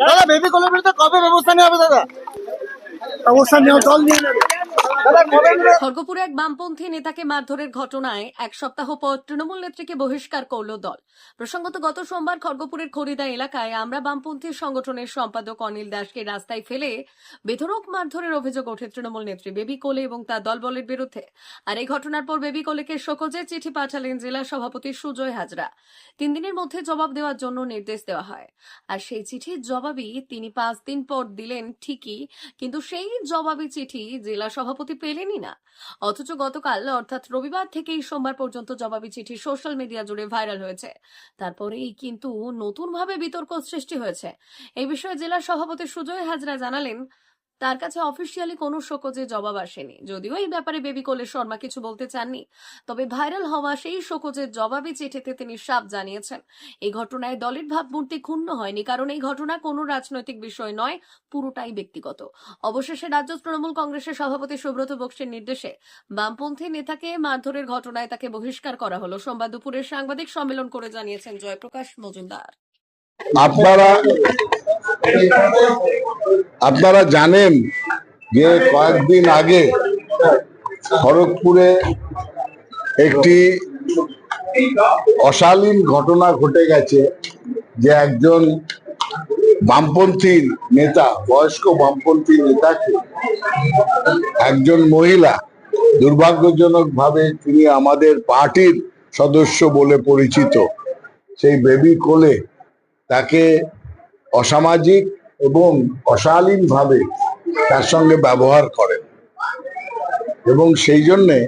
দাদা বেবি কলের বিরুদ্ধে কবে ব্যবস্থা নেওয়া হবে দাদা ব্যবস্থা নেওয়া দল নিয়ে নেবে? খড়গপুরে এক বামপন্থী নেতাকে মারধরের ঘটনায় এক সপ্তাহ পর তৃণমূল নেত্রীকে বহিষ্কার করল দল। প্রসঙ্গত গত সোমবার খড়গপুরের খরিদা এলাকায় আমরা বামপন্থী সংগঠনের সম্পাদক অনিল দাসকে রাস্তায় ফেলে বেধরক মারধরের অভিযোগ ওঠে তৃণমূল নেত্রী বেবি কোলে এবং তার দলবলের বিরুদ্ধে। আর এই ঘটনার পর বেবি কোলেকে শোকজের চিঠি পাঠালেন জেলা সভাপতি সুজয় হাজরা। তিন দিনের মধ্যে জবাব দেওয়ার জন্য নির্দেশ দেওয়া হয়। আর সেই চিঠির জবাবই তিনি পাঁচ দিন পর দিলেন ঠিকই কিন্তু সেই জবাবি চিঠি জেলা সভাপতি পেলেনই না। অথচ গতকাল, অর্থাৎ রবিবার থেকেই সোমবার পর্যন্ত জবাবি চিঠি সোশ্যাল মিডিয়া জুড়ে ভাইরাল হয়েছে। তারপরেই কিন্তু নতুনভাবে বিতর্ক সৃষ্টি হয়েছে। এই বিষয়ে জেলা সভাপতি সুজয় হাজরা জানালেন তার কাছে অফিসিয়ালি কোনো শোকজে জবাব আসেনি। যদিও এই ব্যাপারে বেবি কোলে শর্মা কিছু বলতে চাননি, তবে ভাইরাল হওয়া সেই শোকজের জবাবি চিঠিতে তিনি সাপ জানিয়েছেন। এই ঘটনায় দলের ভাবমূর্তি ক্ষুণ্ণ হয়নি, কারণ এই ঘটনা কোনো রাজনৈতিক বিষয় নয়, পুরোটাই ব্যক্তিগত। অবশেষে রাজ্য তৃণমূল কংগ্রেসের সভাপতি সুব্রত বক্সের নির্দেশে বামপন্থী নেতাকে মারধরের ঘটনায় তাকে বহিষ্কার করা হলো। সোমবার দুপুরে সাংবাদিক সম্মেলন করে জানিয়েছেন জয়প্রকাশ মজুমদার। আপনারা আপনারা জানেন যে কয়েকদিন আগে খড়গপুরে একটি অশালীন ঘটনা ঘটে গেছে যে একজন বামপন্থী নেতা, বয়স্ক বামপন্থী নেতাকে একজন মহিলা দুর্ভাগ্যজনক ভাবে তিনি আমাদের পার্টির সদস্য বলে পরিচিত। সেই বেবি কোলে তাকে অসামাজিক এবং অশালীন ভাবে তার সঙ্গে ব্যবহার করেন। এবং সেই জন্যে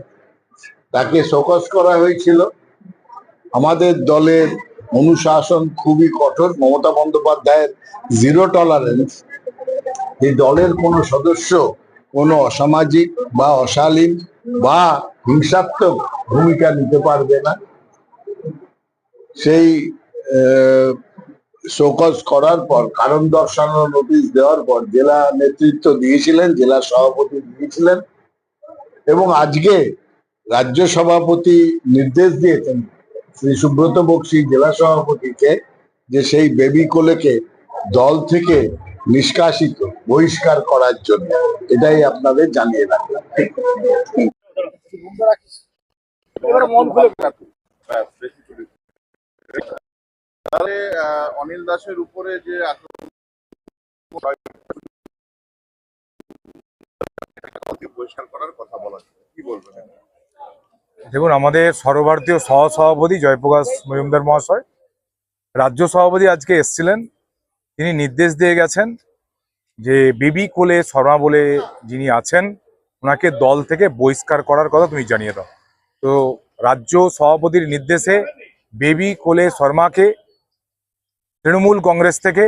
তাকে শোকস করা হয়েছিল। আমাদের দলের অনুশাসন খুবই কঠোর। মমতা বন্দ্যোপাধ্যায়ের জিরো টলারেন্স এই দলের কোনো সদস্য কোনো অসামাজিক বা অশালীন বা হিংসাত্মক ভূমিকা নিতে পারবে না। সেই শোকজ করার পর, কারণ দর্শানোর নোটিশ দেওয়ার পর জেলা নেতৃত্ব দিয়েছিলেন, জেলা সভাপতি দিয়েছিলেন এবং আজকে রাজ্য সভাপতি নির্দেশ দিয়েছেন শ্রী সুব্রত বক্সি জেলা সভাপতিকে যে সেই বেবি কোলেকে দল থেকে নিষ্কাশিত, বহিষ্কার করার জন্য। এটাই আপনাদের জানিয়ে রাখলাম। মন খুলে তাহলে অনিল দাসের উপরে যে পরিষ্কার করার কথা বলা কি বলবেন? দেখুন, আমাদের সর্বভারতীয় সহ সভাপতি জয়প্রকাশ মজুমদার মহাশয়, রাজ্য সভাপতি আজকে এসছিলেন। তিনি নির্দেশ দিয়ে গেছেন যে বিবি কোলে শর্মা বলে যিনি আছেন, ওনাকে দল থেকে বহিষ্কার করার কথা তুমি জানিয়ে দাও। তো রাজ্য সভাপতির নির্দেশে বেবি কোলে শর্মাকে তৃণমূল কংগ্রেস থেকে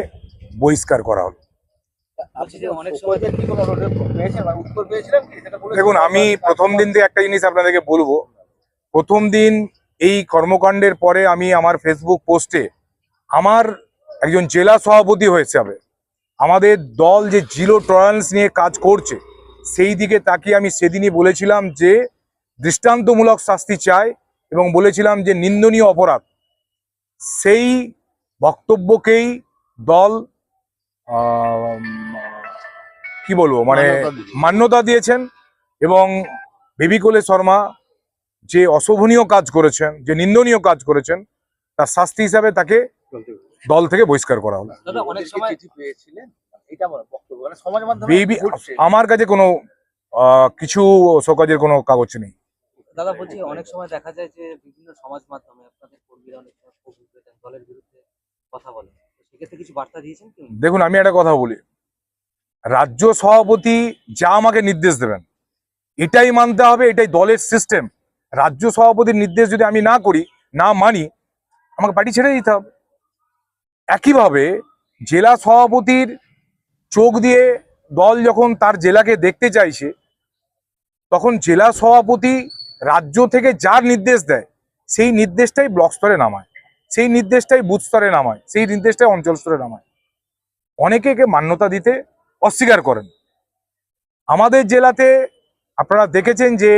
বহিষ্কার করা হলো। বলে দেখুন আমি প্রথম দিন থেকে একটা জিনিস আপনাদেরকে বলব। প্রথম দিন এই কর্মকাণ্ডের পরে আমি আমার ফেসবুক পোস্টে আমার একজন জেলা সভাপতি হয়েছে আমাদের দল যে জিরো টলারেন্স নিয়ে কাজ করছে সেই দিকে তাকিয়ে আমি সেদিনই বলেছিলাম যে দৃষ্টান্তমূলক শাস্তি চাই এবং বলেছিলাম যে নিন্দনীয় অপরাধ। সেই বক্তব্যকেই দল কি বলব মানে মান্যতা দিয়েছেন এবং বেবি কোলে শর্মা যে অশোভনীয় কাজ করেছেন যে নিন্দনীয় কাজ করেছেন তার শাস্তি হিসাবে তাকে দল থেকে বহিষ্কার করা হলো। দাদা অনেক সময় চিঠি পেয়েছিলেন? এটা বলো বক্তব্য মানে সমাজ মাধ্যমে বেবি আমার কাছে কোনো কিছু শোকাজের কোনো কাগজ নেই। দাদা বলছি অনেক সময় দেখা যায় যে বিভিন্ন সমাজ মাধ্যমে আপনাদের কর্মীরা অনেক সময় দলের বিরুদ্ধে কথা বলে। সেক্ষেত্রে কিছু বার্তা দিয়েছেন দেখুন, আমি একটা কথা বলি। রাজ্য সভাপতি যা আমাকে নির্দেশ দেবেন, এটাই মানতে হবে, এটাই দলের সিস্টেম রাজ্য সভাপতির নির্দেশ যদি আমি না করি, না মানি, আমাকে পার্টি ছেড়ে দিতে হবে। একইভাবে জেলা সভাপতির চোখ দিয়ে দল যখন তার জেলাকে দেখতে চাইছে, তখন জেলা সভাপতি রাজ্য থেকে যার নির্দেশ দেয়, সেই নির্দেশটাই ব্লক স্তরে নামায়। সেই নির্দেশটাই বুথ স্তরে নামায়, সেই নির্দেশটাই অঞ্চল স্তরে নামায়। অনেকে একে মান্যতা দিতে অস্বীকার করেন। আমাদের জেলাতে আপনারা দেখেছেন যে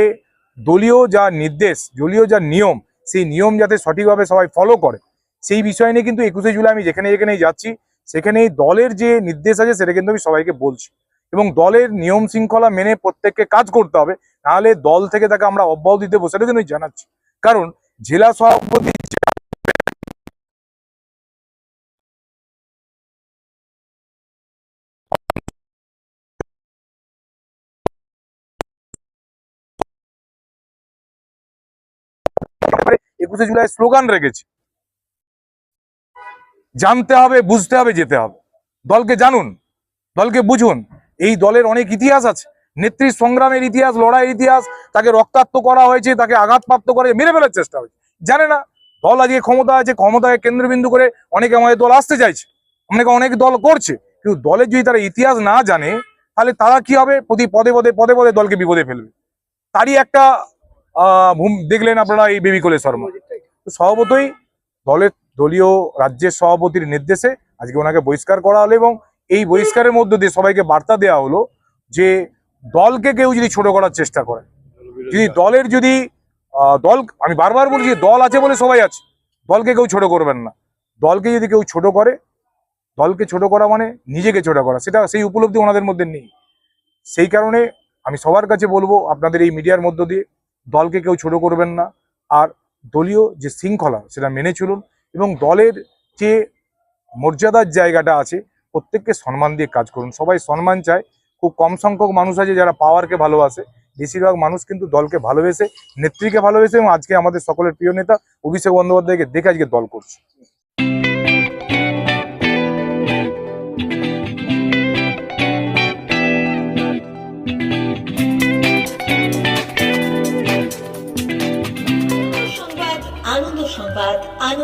দলীয় যা নির্দেশ, দলীয় যা নিয়ম, সেই নিয়ম যাতে সঠিকভাবে সবাই ফলো করে, সেই বিষয় নিয়ে কিন্তু একুশে জুলাই আমি যেখানে যেখানেই যাচ্ছি সেখানে দলের যে নির্দেশ আছে সেটা কিন্তু আমি সবাইকে বলছি। এবং দলের নিয়ম শৃঙ্খলা মেনে প্রত্যেককে কাজ করতে হবে, নাহলে দল থেকে তাকে আমরা অব্যাহতি দেবো, সেটা কিন্তু জানাচ্ছি। কারণ জেলা সভাপতি একুশে জুলাই স্লোগান রেখেছি। জানতে হবে, বুঝতে হবে, যেতে হবে। দলকে জানুন, দলকে বুঝুন। এই দলের অনেক ইতিহাস আছে। নেত্রী সংগ্রামের ইতিহাস, লড়াইয়ের ইতিহাস, তাকে রক্তাক্ত করা হয়েছে, তাকে আঘাতপ্রাপ্ত করে মেরে ফেলার চেষ্টা হয়েছে। জানে না, দল আজকে ক্ষমতা আছে, ক্ষমতাকে কেন্দ্রবিন্দু করে অনেকে আমাদের দল আসতে চাইছে। অনেকে অনেক দল করছে, কিন্তু দলের যদি তারা ইতিহাস না জানে, তাহলে তারা কি হবে? প্রতি পদে পদে পদে পদে দলকে বিপদে ফেলবে। তারই একটা দেখলেন আপনারা এই বেবি কোলে শর্মা। তো স্বভাবতই দলের দলীয় রাজ্যের সভাপতির নির্দেশে আজকে ওনাকে বহিষ্কার করা হলো এবং এই বহিষ্কারের মধ্য দিয়ে সবাইকে বার্তা দেওয়া হলো যে দলকে কেউ যদি ছোট করার চেষ্টা করে, যদি দলের যদি দল, আমি বারবার বলছি দল আছে বলে সবাই আছে, দলকে কেউ ছোট করবেন না। দলকে যদি কেউ ছোট করে, দলকে ছোট করা মানে নিজেকে ছোট করা, সেটা সেই উপলব্ধি ওনাদের মধ্যে নেই। সেই কারণে আমি সবার কাছে বলব আপনাদের এই মিডিয়ার মধ্য দিয়ে দলকে কেউ ছোট করবেন না। আর দলীয় যে শৃঙ্খলা, সেটা মেনে চলুন এবং দলের যে মর্যাদার জায়গাটা আছে, প্রত্যেককে সম্মান দিয়ে কাজ করুন। সবাই সম্মান চায়। খুব কম সংখ্যক মানুষ আছে যারা পাওয়ারকে ভালোবাসে। বেশিরভাগ মানুষ কিন্তু দলকে ভালোবেসে, নেত্রীকে ভালোবেসে এবং আজকে আমাদের সকলের প্রিয় নেতা অভিষেক বন্দ্যোপাধ্যায়কে দেখে আজকে দল করছে।